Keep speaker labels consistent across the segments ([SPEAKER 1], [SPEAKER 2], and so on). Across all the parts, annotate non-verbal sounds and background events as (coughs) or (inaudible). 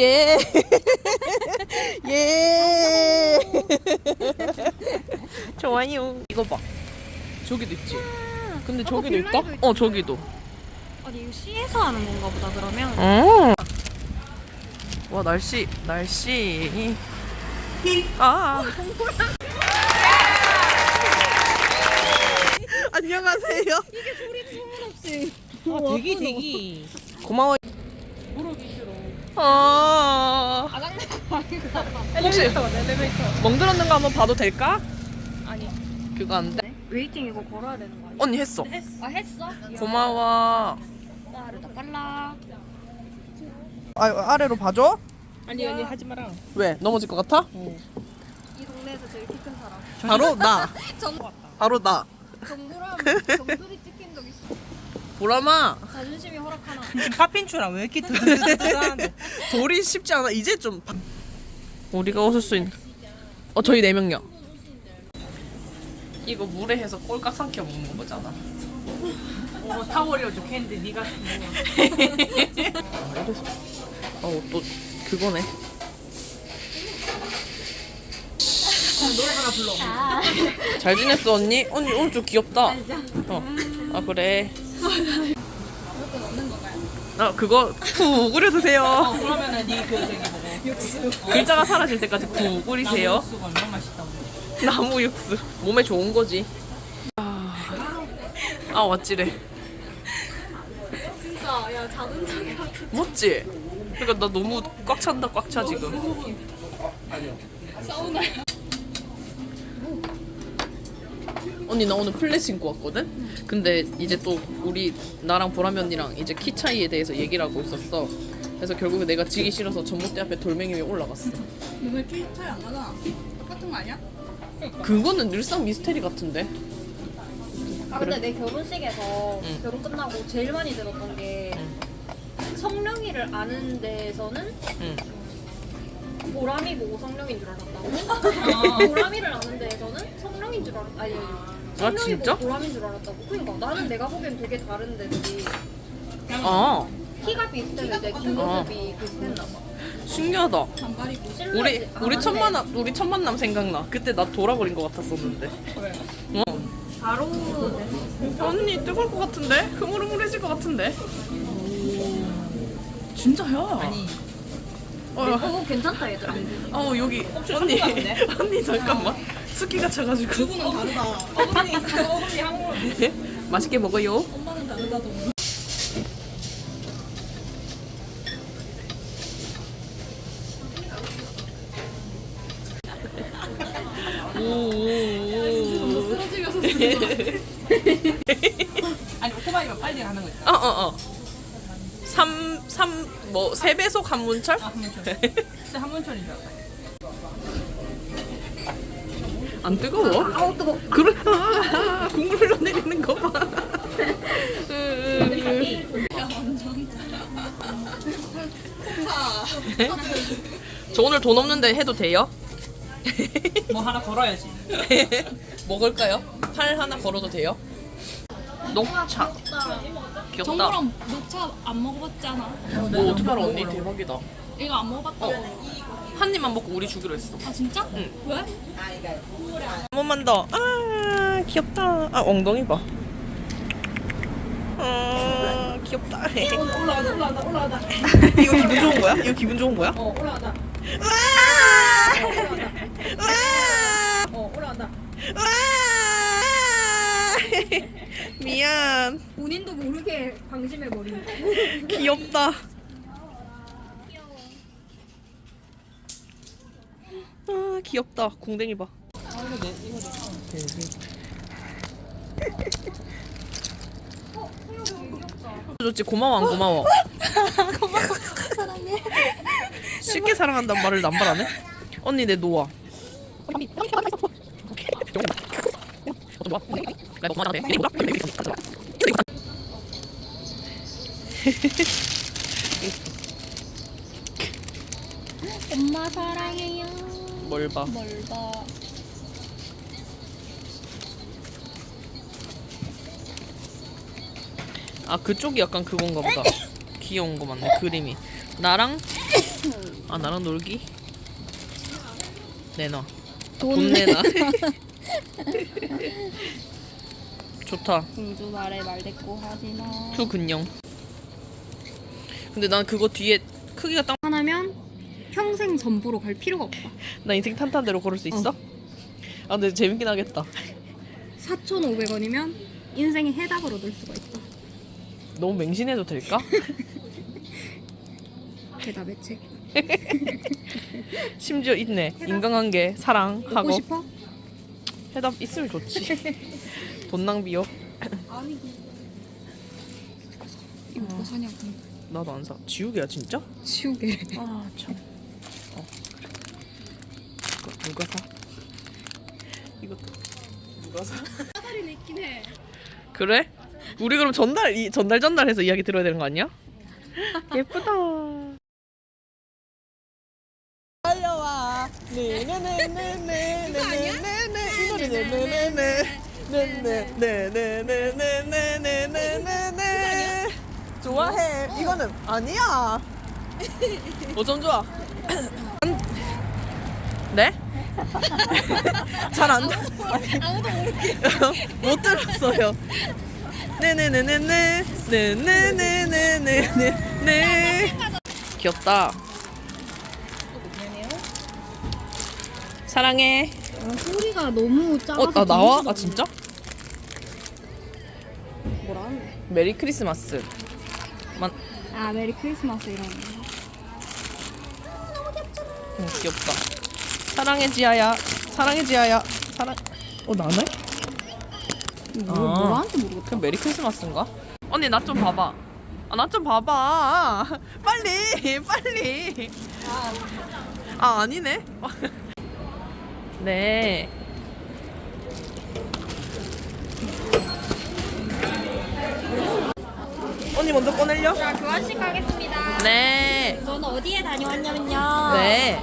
[SPEAKER 1] 예. 예. 좋아요. 이거 봐. 저기도 있지. 근데 저기도 있다?
[SPEAKER 2] 빌라이도
[SPEAKER 1] 어, 저기도.
[SPEAKER 2] 아니 이거 시에서 하는 건가 보다 그러면
[SPEAKER 1] 어. 와, 날씨, 날씨. 아. 안녕하세요.
[SPEAKER 2] 소문없이
[SPEAKER 1] 아, 대기 대기. 고마워. 아. 혹시 멍들었는 거 한번 봐도 될까?
[SPEAKER 2] 아니
[SPEAKER 1] 그거 안 돼?
[SPEAKER 2] 웨이팅 이거 걸어야 되는 거 아니야?
[SPEAKER 1] 언니 했어.
[SPEAKER 2] 아 했어?
[SPEAKER 1] 고마워.
[SPEAKER 2] 빠르다 빨라
[SPEAKER 1] 아, 아래로 봐줘?
[SPEAKER 2] 아니 아니 하지 마라
[SPEAKER 1] 왜? 넘어질 것 같아?
[SPEAKER 2] 이 동네에서 제일 키 큰 사람
[SPEAKER 1] 바로 나. (laughs)
[SPEAKER 2] 정,
[SPEAKER 1] 바로 나.
[SPEAKER 2] 적 있어
[SPEAKER 1] 보람아.
[SPEAKER 2] 자존심이 허락하나
[SPEAKER 3] 팥핀추랑 왜 이렇게 뜨뜻뜨뜻한데?
[SPEAKER 1] 돌이 쉽지 않아. 이제 좀. 바- 우리가 웃을 수 있는. 어, 저희 네 명요. 이거 물에 해서 꼴깍 삼켜 먹는 거잖아.
[SPEAKER 3] 어, 타월이어 좋겠는데 네가
[SPEAKER 1] 어, 또 그거네.
[SPEAKER 3] 노래 하나 불러.
[SPEAKER 1] 잘 지냈어 언니? 언니 오늘 좀 귀엽다. 어. 아 그래. 아 그거 푹 우려 드세요.
[SPEAKER 3] 그러면은 네그 저기 뭐고
[SPEAKER 1] 글자가 사라질 때까지 푹 우리세요.
[SPEAKER 3] 수가 얼마나 맛있다고.
[SPEAKER 1] 나무 육수 몸에 좋은 거지. 아, 아 왔지래.
[SPEAKER 2] 진짜 야 작은 척이 같은
[SPEAKER 1] 멋지? 그러니까 나 너무 꽉 찬다 꽉 차 지금.
[SPEAKER 2] 사우나
[SPEAKER 1] 언니 나 오늘 플랫 신고 왔거든? 근데 이제 또 우리 나랑 보람이 언니랑 이제 키 차이에 대해서 얘기를 하고 있었어 그래서 결국에 내가 지기 싫어서 전봇대 앞에 돌멩이 위에 올라갔어
[SPEAKER 3] 너왜 키 차이 안 나잖아. 똑같은 거 아니야?
[SPEAKER 1] 그거는 늘상 미스테리 같은데
[SPEAKER 2] 아 근데 내 결혼식에서
[SPEAKER 1] 응.
[SPEAKER 2] 결혼 끝나고 제일 많이 들었던 게 성령이를 아는 데에서는
[SPEAKER 1] 응.
[SPEAKER 2] 보람이 보고 성령인 줄 알았다고 (laughs) 보람이를 아는 데에서는 성령인 줄 알았 아니 성령 이
[SPEAKER 1] 진짜?
[SPEAKER 2] 보고 보람인 줄 알았다고. 그러니까 나는 내가 보기엔 되게 다른데 둘이
[SPEAKER 1] 아
[SPEAKER 2] 키가 비슷했는데 뒷모습이 비슷했나 봐.
[SPEAKER 1] 신기하다.
[SPEAKER 2] 실루엣이
[SPEAKER 1] 우리
[SPEAKER 2] 아,
[SPEAKER 1] 우리 첫
[SPEAKER 2] 맞네.
[SPEAKER 1] 만남 우리 첫 만남 생각나. 그때 나 돌아버린 것 같았었는데. 어.
[SPEAKER 2] 바로
[SPEAKER 1] 언니 뜨거울 것 같은데? 흐물흐물해질 것 같은데? 진짜야?
[SPEAKER 3] 아니.
[SPEAKER 1] 어,
[SPEAKER 2] 어 괜찮다 얘들아.
[SPEAKER 1] 어 여기. 언니. (laughs) 언니 잠깐만 습기가 차가지고
[SPEAKER 3] 두부는 다르다. 어금니 어금니 한국
[SPEAKER 1] 네? 맛있게 먹어요.
[SPEAKER 3] 엄마는 다르다도.
[SPEAKER 1] 오. (laughs)
[SPEAKER 3] 아니 오토바이가 빨리 가는 거 있어.
[SPEAKER 1] 어, 어, 어. 3, 3, 뭐, 3배속 한문철?
[SPEAKER 3] 아 한문철. (laughs) 진짜 한문철인 줄 알았다.
[SPEAKER 1] 안 뜨거워?
[SPEAKER 2] 아우 뜨거
[SPEAKER 1] 그래, 아, (laughs) 국물 흘러내리는 거 봐. (laughs) 저 오늘 돈 없는데 해도 돼요? (laughs)
[SPEAKER 3] 뭐 하나 걸어야지.
[SPEAKER 1] 먹을까요? 팔 하나 걸어도 돼요? 녹차. 귀엽다.
[SPEAKER 4] 정보랑 녹차 안 먹어봤잖아.
[SPEAKER 1] 뭐 어떡하라 언니 대박이다.
[SPEAKER 4] 이거 안 먹어봤다고.
[SPEAKER 1] 한 입만 먹고 우리 주기로 했어.
[SPEAKER 4] 아 진짜?
[SPEAKER 1] 응.
[SPEAKER 4] 왜?
[SPEAKER 1] 한 번만 더. 아 귀엽다. 아 엉덩이 봐. 아 귀엽다.
[SPEAKER 3] 올라가다 올라가다 올라가다.
[SPEAKER 1] 이거 기분 좋은 거야? 이거 기분 좋은 거야?
[SPEAKER 3] 어 올라가다.
[SPEAKER 1] 와!
[SPEAKER 3] 어 올라가다.
[SPEAKER 1] 와! 미안.
[SPEAKER 2] 본인도 모르게 방심해버린
[SPEAKER 1] 귀엽다. 아 귀엽다. 궁뎅이 봐. 좋지 고마워 안 고마워? 고마워 (laughs) 사랑해. 쉽게 사랑한다는 말을 남발 안 해? 언니 내 노아.
[SPEAKER 4] 엄마 사랑해요.
[SPEAKER 1] 뭘 봐?
[SPEAKER 4] 멀다.
[SPEAKER 1] 아 그쪽이 약간 그건가 보다. (coughs) 귀여운 거 맞네 그림이. 나랑 아 나랑 놀기? 내놔.
[SPEAKER 2] 돈,
[SPEAKER 1] 돈 내놔. (laughs) 좋다.
[SPEAKER 2] 공주 말에 말대꾸 하지 마.
[SPEAKER 1] 투 근영. 근데 난 그거 뒤에 크기가 딱.
[SPEAKER 2] 평생 전부로 갈 필요가 없다.
[SPEAKER 1] 나 인생 탄탄대로 걸을 수 있어? 아 근데 재밌긴 하겠다.
[SPEAKER 2] 4,500원이면 인생의 해답을 얻을 수가 있다.
[SPEAKER 1] 너무 맹신해도 될까? (laughs)
[SPEAKER 2] 해답의 책. (laughs)
[SPEAKER 1] 심지어 있네. 인간관계, 사랑 하고
[SPEAKER 2] 싶어?
[SPEAKER 1] 해답 있으면 좋지. (laughs) 돈 낭비요?
[SPEAKER 2] 이거 뭐 사냐고.
[SPEAKER 1] 나도 안 사. 지우개야 진짜?
[SPEAKER 2] 치우게.
[SPEAKER 1] 아 참. 어 누가 사? 이것도 누가 사?
[SPEAKER 2] 사다리는 있긴 해.
[SPEAKER 1] 그래? 우리 그럼 전달 이 전달 전달해서 이야기 들어야 되는 거 아니야? 예쁘다. 달려와. 네네네네네네네네네 이 노래 네네네네 네네네네네네네네네 좋아해. 이거는 아니야. 어쩜 좋아? 네? (laughs) 잘안 들. 아무도 모르게. 못 들었어요. 네네네네네 네네네네네네 귀엽다. 사랑해.
[SPEAKER 2] 소리가 너무 작아서.
[SPEAKER 1] 어, 나 나와? 아 진짜?
[SPEAKER 2] 뭐라 하는데?
[SPEAKER 1] 메리 크리스마스. 만,
[SPEAKER 2] 아 메리 크리스마스 이런 거.
[SPEAKER 1] 응, 귀엽다. 사랑해 지아야. 사랑해 지아야. 사랑. 어 나네?
[SPEAKER 2] 뭐,
[SPEAKER 1] 아.
[SPEAKER 2] 뭐라 하는지 모르겠다.
[SPEAKER 1] 그럼 메리 크리스마스인가? 언니 나 좀 봐봐. 아 나 좀 봐봐. (laughs) 빨리 빨리. 아 아니네. (laughs) 네. 언니 먼저 꺼낼려?
[SPEAKER 5] 자, 교환식 가겠습니다.
[SPEAKER 1] 네.
[SPEAKER 5] 저는 어디에 다녀왔냐면요.
[SPEAKER 1] 네.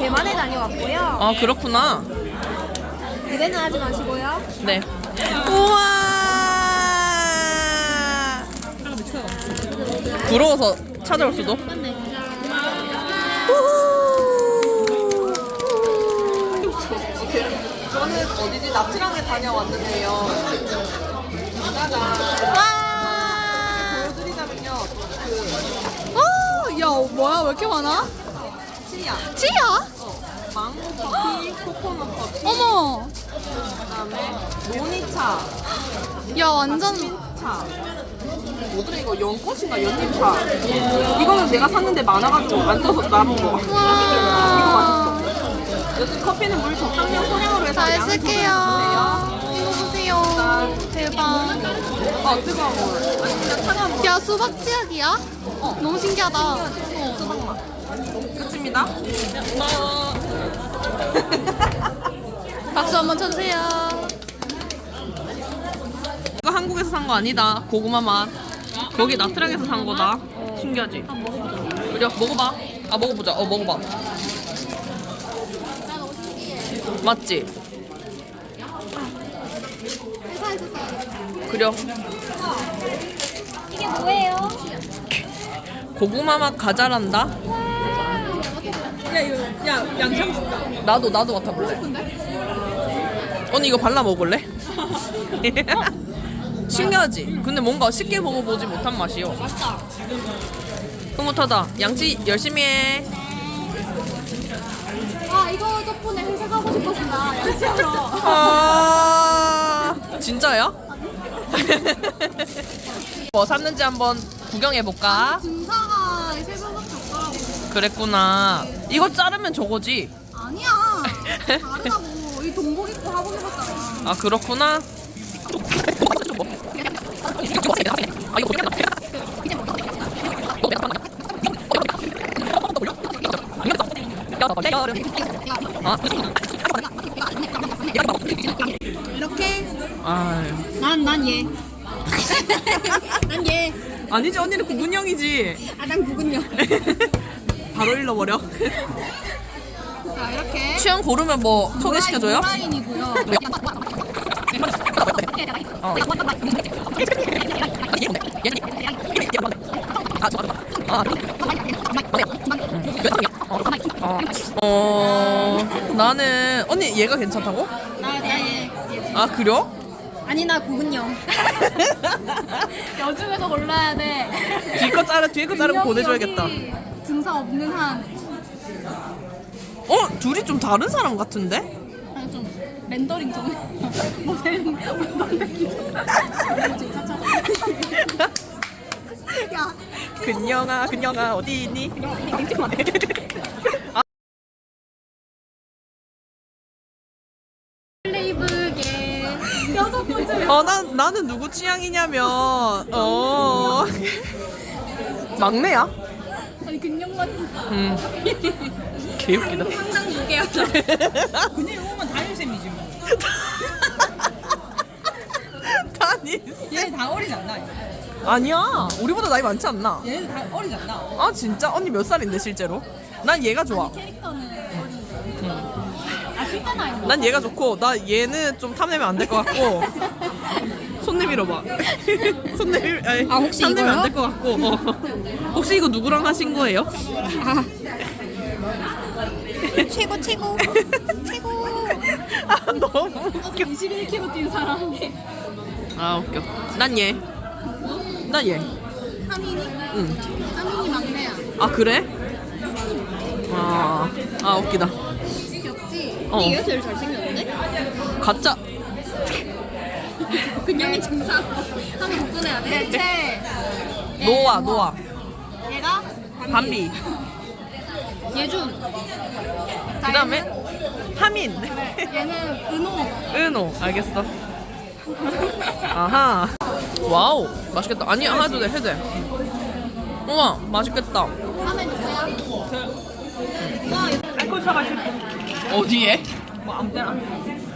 [SPEAKER 5] 대만에 다녀왔고요.
[SPEAKER 1] 아 그렇구나.
[SPEAKER 5] 기대는 하지 마시고요.
[SPEAKER 1] 네. 우와. 부러워서 찾아올 수도. 저는 어디지 나트랑에 다녀왔는데요. 와. 보여드리자면요.
[SPEAKER 2] 어, 야 뭐야 왜 이렇게 많아?
[SPEAKER 1] 치야,
[SPEAKER 2] 치야?
[SPEAKER 1] 망고 커피, 코코넛 커피,
[SPEAKER 2] 어머.
[SPEAKER 1] 그다음에 모니차.
[SPEAKER 2] 야 완전.
[SPEAKER 1] 차. 뭐더라 이거 연꽃인가 연잎차. 이거는 내가 샀는데 많아가지고 안 써서 남은 거. 이거 맛있어. 여튼 커피는 물 적당량 소량으로 해서
[SPEAKER 2] 잘
[SPEAKER 1] 양을
[SPEAKER 2] 쓸게요. 이거 보세요. 대박.
[SPEAKER 1] 아 차가운 물.
[SPEAKER 2] 야 수박 치약이야? 어 너무 신기하다.
[SPEAKER 1] 끝입니다. (laughs)
[SPEAKER 2] 박수 한번 쳐주세요.
[SPEAKER 1] 이거 한국에서 산 거 아니다. 고구마 맛. 거기 나트랑에서 산 거다. 신기하지? 그래 먹어봐. 아 먹어보자. 어 먹어봐. 맞지? 그래.
[SPEAKER 5] 이게 뭐예요?
[SPEAKER 1] 고구마 맛 가자란다.
[SPEAKER 3] 야 이거 야 준다.
[SPEAKER 1] 나도 나도 맡아볼래. 언니 이거 발라 먹을래? (laughs) 신기하지? 근데 뭔가 쉽게 먹어보지 못한 맛이요.
[SPEAKER 5] 맞다.
[SPEAKER 1] 흐뭇하다. 양치 열심히 해.
[SPEAKER 5] 아, 이거 덕분에 회사 가고 싶어진다. 양치하러.
[SPEAKER 1] 아 진짜야? (laughs) 뭐 샀는지 한번 구경해 볼까?
[SPEAKER 2] 증사가 세 번밖에 없더라고.
[SPEAKER 1] 그랬구나. 이거 자르면 저거지.
[SPEAKER 2] 아니야. 다르다고. 이 동복 입고 하고 해봤잖아.
[SPEAKER 1] 아 그렇구나.
[SPEAKER 2] 이렇게
[SPEAKER 1] 아
[SPEAKER 2] 난 난 얘. (laughs) 난 얘.
[SPEAKER 1] 아니지 언니는 구근형이지.
[SPEAKER 2] 아난 구근요. (laughs)
[SPEAKER 1] 바로 잃어버려.
[SPEAKER 2] 자 이렇게.
[SPEAKER 1] 취향 고르면 뭐 소개시켜줘요?
[SPEAKER 2] 라인이고요.
[SPEAKER 1] 어. 아. 아, 음, 몇 장이야? 어. 아, 어 나는 언니 얘가 괜찮다고?
[SPEAKER 2] 나나얘
[SPEAKER 1] 아 그려?
[SPEAKER 2] 아니 나 고근영 여중에서 골라야 돼
[SPEAKER 1] 뒤에 거 자르 뒤에 거 자르고 보내줘야겠다.
[SPEAKER 2] 여기 증상 없는 한
[SPEAKER 1] 어 둘이 좀 다른 사람 같은데?
[SPEAKER 2] 아니 좀 렌더링 좀 (laughs) 모델링 (laughs) 야
[SPEAKER 1] 근영아 근영아 어디 있니? (laughs) 어, 난, 나는 누구 취향이냐면, 어. 막내야?
[SPEAKER 2] 아니 근영만
[SPEAKER 1] 음. 개웃기다.
[SPEAKER 2] 상당 무게야
[SPEAKER 3] 그냥 오면 담임쌤이지 뭐. (laughs)
[SPEAKER 1] 다니.
[SPEAKER 3] 얘네 다 어리지 않나?
[SPEAKER 1] 아니야. 우리보다 나이 많지 않나?
[SPEAKER 3] 얘네들 다 어리지 않나?
[SPEAKER 1] 아, 진짜? 언니 몇 살인데, 실제로? 난 얘가 좋아.
[SPEAKER 2] 캐릭터는 어린데
[SPEAKER 1] 아난 얘가 좋고, 나 얘는 좀 탐내면 안 될 것 같고. 손 내밀어 봐. (laughs) 손 내밀, 아니,
[SPEAKER 2] 아, 혹시 이거요?
[SPEAKER 1] 될것 같고. 어. 혹시 이거 누구랑 하신 거예요? (laughs)
[SPEAKER 2] 최고 최고 최고
[SPEAKER 1] 아, 너무 웃겨.
[SPEAKER 2] 21kg 뛴 사람
[SPEAKER 1] 아, 웃겨. 난 얘. 난 얘.
[SPEAKER 2] 하민이?
[SPEAKER 1] 응.
[SPEAKER 2] 하민이 막내야
[SPEAKER 1] 아 그래? 아, 아 웃기다.
[SPEAKER 2] 귀엽지?
[SPEAKER 1] 어.
[SPEAKER 5] 얘가 제일 잘생겼는데?
[SPEAKER 1] 가짜.
[SPEAKER 2] 근영이 증상 하민 복근해야 돼 대체
[SPEAKER 1] 노아 노아.
[SPEAKER 2] 얘가
[SPEAKER 1] 밤비.
[SPEAKER 5] 예준
[SPEAKER 1] 그다음에 하민.
[SPEAKER 2] 얘는 은호
[SPEAKER 1] 은호. 알겠어. 아하. 와우 맛있겠다. 아니 해도 돼 해도 돼. 우와 맛있겠다.
[SPEAKER 2] 하면 누구야?
[SPEAKER 3] 분.
[SPEAKER 1] 어디에?
[SPEAKER 3] 뭐 아무.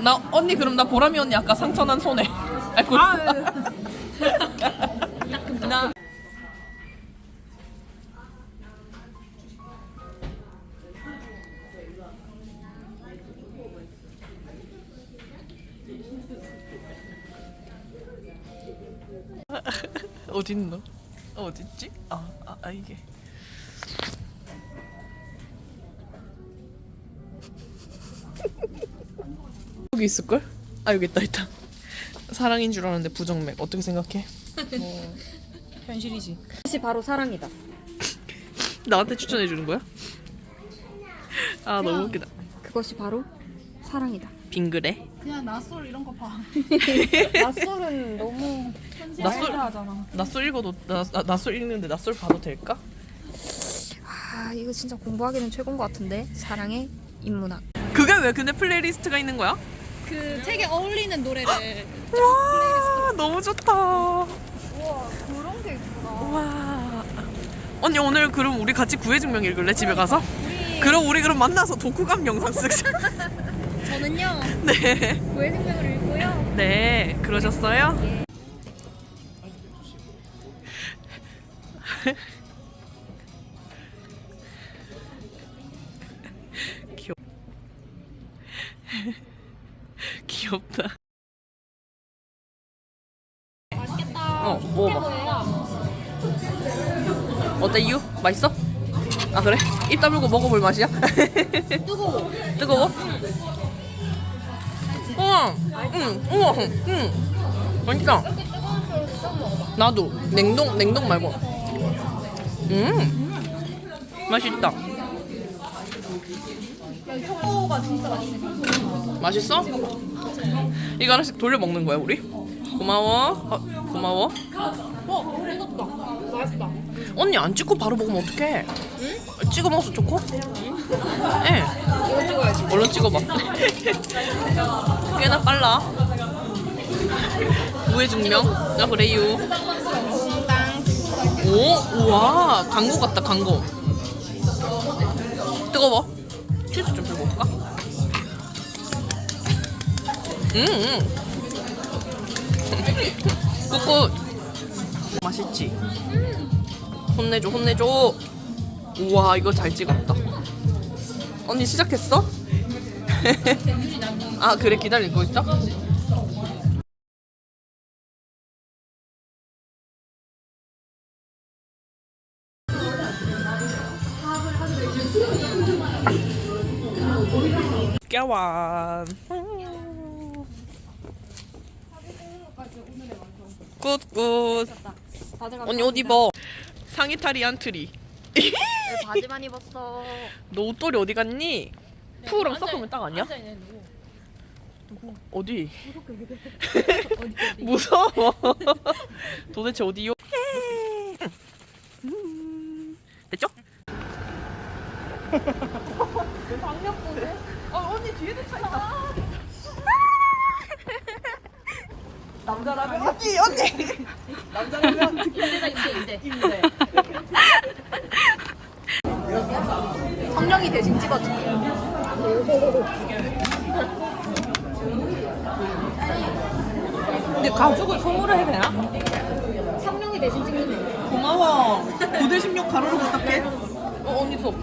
[SPEAKER 3] 나
[SPEAKER 1] 언니 그럼 나 보람이 언니 아까 상처난 손에 알고
[SPEAKER 3] 아,
[SPEAKER 1] 있어. 나 어딨노? 어딨지? 아, 아, 아 이게 여기 있을걸? 아 여기 있다 있다 사랑인 줄 알았는데 부정맥 어떻게 생각해?
[SPEAKER 3] 현실이지.
[SPEAKER 5] 이것이 바로 사랑이다
[SPEAKER 1] 나한테 추천해 주는 거야? 아 너무 웃기다
[SPEAKER 5] 그것이 바로 사랑이다
[SPEAKER 1] 빙그레
[SPEAKER 2] 그냥 낯설 이런 거 봐 (laughs)
[SPEAKER 5] 낯설은 너무
[SPEAKER 1] 낯설
[SPEAKER 3] 하잖아.
[SPEAKER 1] 낯설 읽어도 나, 나, 낯설 읽는데 낯설 봐도 될까?
[SPEAKER 5] 아 이거 진짜 공부하기는 최고인 것 같은데 사랑의 인문학
[SPEAKER 1] 그게 왜 근데 플레이리스트가 있는 거야?
[SPEAKER 2] 그 책에 어울리는 노래를
[SPEAKER 1] 와 너무 좋다.
[SPEAKER 2] 우와 그런 게 있구나.
[SPEAKER 1] 와. 언니 오늘 그럼 우리 같이 구해증명 읽을래? 집에 가서? 그럼 우리 그럼 만나서 독후감 영상 쓰자. (laughs)
[SPEAKER 2] 저는요
[SPEAKER 1] 네.
[SPEAKER 2] 고해 생명을 읽고요.
[SPEAKER 1] 네, 그러셨어요? (laughs) 귀엽. 귀엽다. 맛있겠다. 어, 먹어봐. 어때요? 맛있어? 아 그래? 입 다물고 먹어볼 맛이야? (laughs) 뜨거워. 뜨거워? 우와, 응, 우와, 응, 맛있다. 나도 냉동 냉동 말고. 음, 맛있다.
[SPEAKER 2] 초코가 진짜 맛있네
[SPEAKER 1] 맛있어? 이거 하나씩 돌려 먹는 거야 우리? 고마워. 어, 고마워.
[SPEAKER 2] 어 익었다 맛있다
[SPEAKER 1] 언니 안 찍고 바로 먹으면 어떡해? 응? 찍어 먹어서 좋고? 예. 이거 찍어야지. 얼른 찍어봐. 꽤나 빨라. 무해 증명. 나 그래요. 오, 우와, 광고 같다, 광고. 뜨거워. 치즈 좀 들고 올까? 음, 음. (laughs) 굿굿. 맛있지? 혼내줘 혼내줘 우와 이거 잘 찍었다 언니 시작했어? (laughs) 아 그래 기다리고 있어? 깨완 굿굿 언니 옷 입어 한 트리
[SPEAKER 2] 바지만 입었어.
[SPEAKER 1] 너 옷돌이 어디 갔니? 푸우랑 섞으면 딱 아니야? (laughs) 어디? 무서워. (laughs) 도대체 어디요? 음. 됐죠? (laughs) 아 언니 뒤에도 차 있다. (laughs) 남자라면 언니 언니 남자라면
[SPEAKER 2] 임대다 임대 임대.
[SPEAKER 3] 성령이 대신 찍어줘.
[SPEAKER 6] 근데 가죽을 선물을 해야 되나?
[SPEAKER 2] 성령이 대신 찍는 거.
[SPEAKER 6] 고마워. 9대 16 가로로 부탁해.
[SPEAKER 1] 어 언니 수업.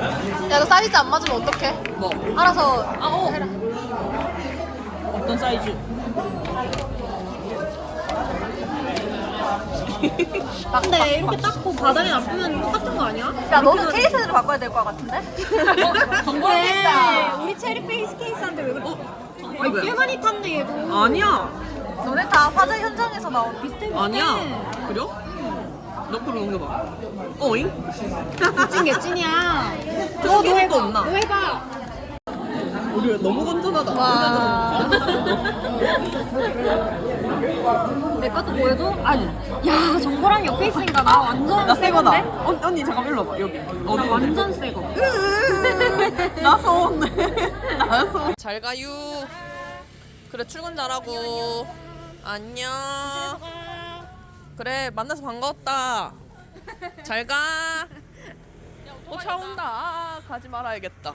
[SPEAKER 3] 야, 너 사이즈 안 맞으면 어떡해?
[SPEAKER 6] 뭐?
[SPEAKER 3] 알아서
[SPEAKER 6] 아, 어. 어떤 사이즈? (laughs)
[SPEAKER 2] 근데 이렇게 닦고 바닥에 놔두면 똑같은 거 아니야?
[SPEAKER 3] 야, 너는 케이스를 바꿔야 될 것 같은데? (laughs)
[SPEAKER 2] 네. 우리 체리 페이스 케이스한테 왜 그래? 어? 꽤 많이 탔네 얘도.
[SPEAKER 6] 아니야.
[SPEAKER 3] 너네 다 화재 현장에서 나온 비슷해.
[SPEAKER 6] 아니야. 그래? 옆으로 넘겨봐. 어잉?
[SPEAKER 2] 찐 개찐이야.
[SPEAKER 6] 저거 계속 없나?
[SPEAKER 2] 너 해봐.
[SPEAKER 6] 우리 너무 건전하다. (laughs)
[SPEAKER 2] 내 것도 보여줘? 아니. 야 정보랑 옆에 있으니까 나 완전
[SPEAKER 6] 나 새거다.
[SPEAKER 2] 새건데?
[SPEAKER 6] 언, 언니 잠깐 일로 와봐. 여기.
[SPEAKER 2] 나
[SPEAKER 6] 어디?
[SPEAKER 2] 완전 새거.
[SPEAKER 6] 나손. 나손. (laughs)
[SPEAKER 1] 잘 가유. 그래 출근 잘하고. 안녕. 그래 만나서 반가웠다. 잘 가. 어, 또차 온다. 아, 가지 말아야겠다.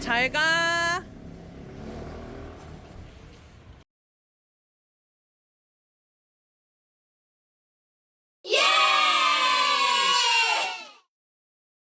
[SPEAKER 1] 잘 가. 예!